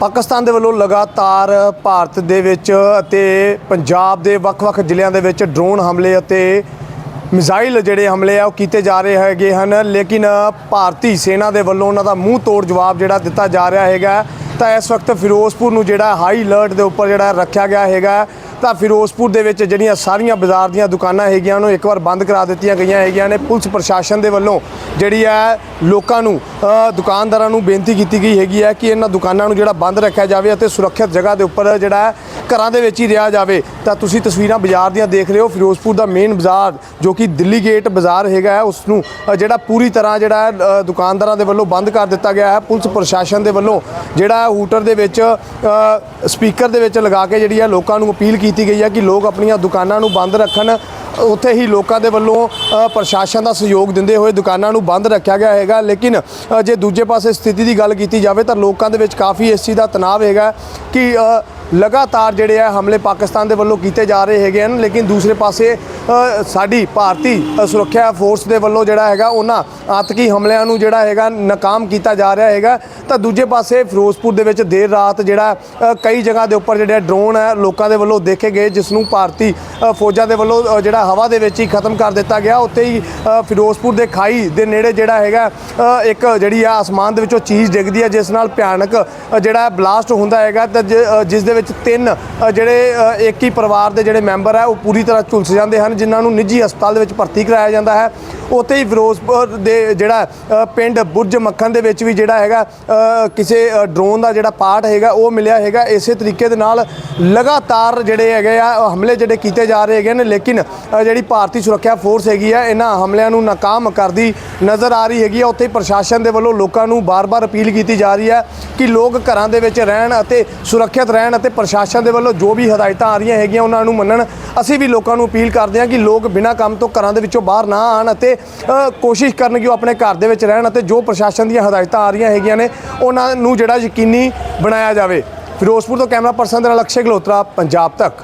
ਪਾਕਿਸਤਾਨ ਦੇ ਵੱਲੋਂ ਲਗਾਤਾਰ ਭਾਰਤ ਦੇ ਵਿੱਚ ਅਤੇ ਪੰਜਾਬ ਦੇ ਵੱਖ-ਵੱਖ ਜ਼ਿਲ੍ਹਿਆਂ ਦੇ ਵਿੱਚ ਡਰੋਨ ਹਮਲੇ ਅਤੇ ਮਿਜ਼ਾਈਲ ਜਿਹੜੇ ਹਮਲੇ ਆ, ਉਹ ਕੀਤੇ ਜਾ ਰਹੇ ਹੈਗੇ ਹਨ। ਲੇਕਿਨ ਭਾਰਤੀ ਸੈਨਾ ਦੇ ਵੱਲੋਂ ਉਹਨਾਂ ਦਾ ਮੂੰਹ ਤੋੜ ਜਵਾਬ ਜਿਹੜਾ ਦਿੱਤਾ ਜਾ ਰਿਹਾ ਹੈਗਾ। ਤਾਂ ਇਸ ਵਕਤ ਫਿਰੋਜ਼ਪੁਰ ਨੂੰ ਜਿਹੜਾ ਹਾਈ ਅਲਰਟ ਦੇ ਉੱਪਰ ਜਿਹੜਾ ਰੱਖਿਆ ਗਿਆ ਹੈਗਾ ਤਾਂ ਫਿਰੋਜ਼ਪੁਰ ਦੇ ਵਿੱਚ ਜਿਹੜੀਆਂ ਸਾਰੀਆਂ ਬਾਜ਼ਾਰ ਦੀਆਂ ਦੁਕਾਨਾਂ ਹੈਗੀਆਂ ਉਹਨੂੰ ਇੱਕ ਵਾਰ ਬੰਦ ਕਰਾ ਦਿੱਤੀਆਂ ਗਈਆਂ ਹੈਗੀਆਂ ਨੇ। ਪੁਲਿਸ ਪ੍ਰਸ਼ਾਸਨ ਦੇ ਵੱਲੋਂ ਜਿਹੜੀ ਹੈ ਲੋਕਾਂ ਨੂੰ ਦੁਕਾਨਦਾਰਾਂ ਨੂੰ ਬੇਨਤੀ ਕੀਤੀ ਗਈ ਹੈਗੀ ਹੈ ਕਿ ਇਹਨਾਂ ਦੁਕਾਨਾਂ ਨੂੰ ਜਿਹੜਾ ਬੰਦ ਰੱਖਿਆ ਜਾਵੇ ਅਤੇ ਸੁਰੱਖਿਅਤ ਜਗ੍ਹਾ ਦੇ ਉੱਪਰ ਜਿਹੜਾ ਹੈ ਘਰਾਂ ਦੇ ਵਿੱਚ ਹੀ ਰਿਹਾ ਜਾਵੇ। ਤਾਂ ਤੁਸੀਂ ਤਸਵੀਰਾਂ ਬਾਜ਼ਾਰ ਦੀਆਂ ਦੇਖ ਰਹੇ ਹੋ ਫਿਰੋਜ਼ਪੁਰ ਦਾ ਮੇਨ ਬਾਜ਼ਾਰ ਜੋ ਕਿ ਦਿੱਲੀ ਗੇਟ ਬਾਜ਼ਾਰ ਹੈਗਾ ਹੈ, ਉਸ ਨੂੰ ਜਿਹੜਾ ਪੂਰੀ ਤਰ੍ਹਾਂ ਜਿਹੜਾ ਦੁਕਾਨਦਾਰਾਂ ਦੇ ਵੱਲੋਂ ਬੰਦ ਕਰ ਦਿੱਤਾ ਗਿਆ ਹੈ। ਪੁਲਿਸ ਪ੍ਰਸ਼ਾਸਨ ਦੇ ਵੱਲੋਂ ਜਿਹੜਾ ਹੂਟਰ ਦੇ ਵਿੱਚ ਸਪੀਕਰ ਦੇ ਵਿੱਚ ਲਗਾ ਕੇ ਜਿਹੜੀ ਹੈ ਲੋਕਾਂ ਨੂੰ ਅਪੀਲ ਕੀਤੀ ਗਈ ਹੈ ਕਿ ਲੋਕ ਆਪਣੀਆਂ ਦੁਕਾਨਾਂ ਨੂੰ ਬੰਦ ਰੱਖਣ। ਉੱਥੇ ਹੀ ਲੋਕਾਂ ਦੇ ਵੱਲੋਂ ਪ੍ਰਸ਼ਾਸਨ ਦਾ ਸਹਿਯੋਗ ਦਿੰਦੇ ਹੋਏ ਦੁਕਾਨਾਂ ਨੂੰ ਬੰਦ ਰੱਖਿਆ ਗਿਆ ਹੈਗਾ। ਲੇਕਿਨ ਜੇ ਦੂਜੇ ਪਾਸੇ ਸਥਿਤੀ ਦੀ ਗੱਲ ਕੀਤੀ ਜਾਵੇ ਤਾਂ ਲੋਕਾਂ ਦੇ ਵਿੱਚ ਕਾਫੀ ਇਸ ਚੀਜ਼ ਦਾ ਤਣਾਅ ਹੈਗਾ ਕਿ ਲਗਾਤਾਰ ਜਿਹੜੇ ਆ ਹਮਲੇ ਪਾਕਿਸਤਾਨ ਦੇ ਵੱਲੋਂ ਕੀਤੇ ਜਾ ਰਹੇ ਹੈਗੇ ਹਨ, ਲੇਕਿਨ ਦੂਸਰੇ ਪਾਸੇ ਸਾਡੀ ਭਾਰਤੀ ਸੁਰੱਖਿਆ ਫੋਰਸ ਦੇ ਵੱਲੋਂ ਜਿਹੜਾ ਹੈਗਾ, ਉਹਨਾਂ ਆਤਕੀ ਹਮਲਿਆਂ ਨੂੰ ਜਿਹੜਾ ਹੈਗਾ, ਨਾਕਾਮ ਕੀਤਾ ਜਾ ਰਿਹਾ ਹੈਗਾ। ਤਾਂ ਦੂਜੇ ਪਾਸੇ ਫਿਰੋਜ਼ਪੁਰ ਦੇ ਵਿੱਚ ਦੇਰ ਰਾਤ ਜਿਹੜਾ ਕਈ ਜਗ੍ਹਾ ਦੇ ਉੱਪਰ ਜਿਹੜੇ ਡਰੋਨ ਹੈ ਲੋਕਾਂ ਦੇ ਵੱਲੋਂ ਦੇਖੇ ਗਏ, ਜਿਸ ਨੂੰ ਭਾਰਤੀ ਫੌਜਾਂ ਦੇ ਵੱਲੋਂ ਜਿਹੜਾ ਹਵਾ ਦੇ ਵਿੱਚ ਹੀ ਖਤਮ ਕਰ ਦਿੱਤਾ ਗਿਆ। ਉੱਥੇ ਹੀ ਫਿਰੋਜ਼ਪੁਰ ਦੇ ਖਾਈ ਦੇ ਨੇੜੇ ਜਿਹੜਾ ਹੈਗਾ ਇੱਕ ਜਿਹੜੀ ਆ ਆਸਮਾਨ ਦੇ ਵਿੱਚੋਂ ਚੀਜ਼ ਡਿੱਗਦੀ ਹੈ ਜਿਸ ਨਾਲ ਭਿਆਨਕ ਜਿਹੜਾ ਬਲਾਸਟ ਹੁੰਦਾ ਹੈਗਾ, ਤਾਂ ਜਿਸ ਦੇ ਵਿੱਚ ਤਿੰਨ ਜਿਹੜੇ ਇੱਕ ਹੀ ਪਰਿਵਾਰ ਦੇ ਜਿਹੜੇ ਮੈਂਬਰ ਹੈ, ਉਹ ਪੂਰੀ ਤਰ੍ਹਾਂ ਝੁਲਸ ਜਾਂਦੇ ਹਨ, ਜਿਨ੍ਹਾਂ ਨੂੰ ਨਿੱਜੀ ਹਸਪਤਾਲ ਦੇ ਵਿੱਚ ਭਰਤੀ ਕਰਾਇਆ ਜਾਂਦਾ ਹੈ। ਉੱਥੇ ਹੀ ਫਿਰੋਜ਼ਪੁਰ ਦੇ ਜਿਹੜਾ ਪਿੰਡ ਬੁਰਜ ਮੱਖਣ ਦੇ ਵਿੱਚ ਵੀ ਜਿਹੜਾ ਹੈਗਾ ਕਿਸੇ ਡਰੋਨ ਦਾ ਜਿਹੜਾ ਪਾਰਟ ਹੈਗਾ, ਉਹ ਮਿਲਿਆ ਹੈਗਾ। ਇਸੇ ਤਰੀਕੇ ਦੇ ਨਾਲ ਲਗਾਤਾਰ ਜਿਹੜੇ ਹੈਗੇ ਆ ਹਮਲੇ ਜਿਹੜੇ ਕੀਤੇ ਜਾ ਰਹੇ ਹੈਗੇ ਨੇ, ਲੇਕਿਨ ਜਿਹੜੀ ਭਾਰਤੀ ਸੁਰੱਖਿਆ ਫੋਰਸ ਹੈਗੀ ਆ, ਇਹਨਾਂ ਹਮਲਿਆਂ ਨੂੰ ਨਾਕਾਮ ਕਰਦੀ ਨਜ਼ਰ ਆ ਰਹੀ ਹੈਗੀ ਆ। ਉੱਥੇ ਪ੍ਰਸ਼ਾਸਨ ਦੇ ਵੱਲੋਂ ਲੋਕਾਂ ਨੂੰ ਬਾਰ-ਬਾਰ ਅਪੀਲ ਕੀਤੀ ਜਾ ਰਹੀ ਹੈ ਕਿ ਲੋਕ ਘਰਾਂ ਦੇ ਵਿੱਚ ਰਹਿਣ ਅਤੇ ਸੁਰੱਖਿਅਤ ਰਹਿਣ ਅਤੇ ਪ੍ਰਸ਼ਾਸਨ ਦੇ ਵੱਲੋਂ ਜੋ ਵੀ ਹਦਾਇਤਾਂ ਆ ਰਹੀਆਂ ਹੈਗੀਆਂ ਉਹਨਾਂ ਨੂੰ ਮੰਨਣ, ਅਸੀਂ ਵੀ ਲੋਕਾਂ ਨੂੰ ਅਪੀਲ ਕਰਦੇ ਹਾਂ ਕਿ ਲੋਕ ਬਿਨਾਂ ਕੰਮ ਤੋਂ ਘਰਾਂ ਦੇ ਵਿੱਚੋਂ ਬਾਹਰ ਨਾ ਆਣ ਅਤੇ ਕੋਸ਼ਿਸ਼ ਕਰਨ ਕਿ ਉਹ ਆਪਣੇ ਘਰ ਦੇ ਵਿੱਚ ਰਹਿਣ ਅਤੇ ਜੋ ਪ੍ਰਸ਼ਾਸਨ ਦੀਆਂ ਹਦਾਇਤਾਂ ਆ ਰਹੀਆਂ ਹੈਗੀਆਂ ਨੇ, ਉਹਨਾਂ ਨੂੰ ਜਿਹੜਾ ਯਕੀਨੀ ਬਣਾਇਆ ਜਾਵੇ। ਫਿਰੋਜ਼ਪੁਰ ਤੋਂ ਕੈਮਰਾ ਪਰਸਨ ਦੇ ਨਾਲ ਅਕਸ਼ੇ ਗਲੋਤਰਾ, ਪੰਜਾਬ ਤੱਕ।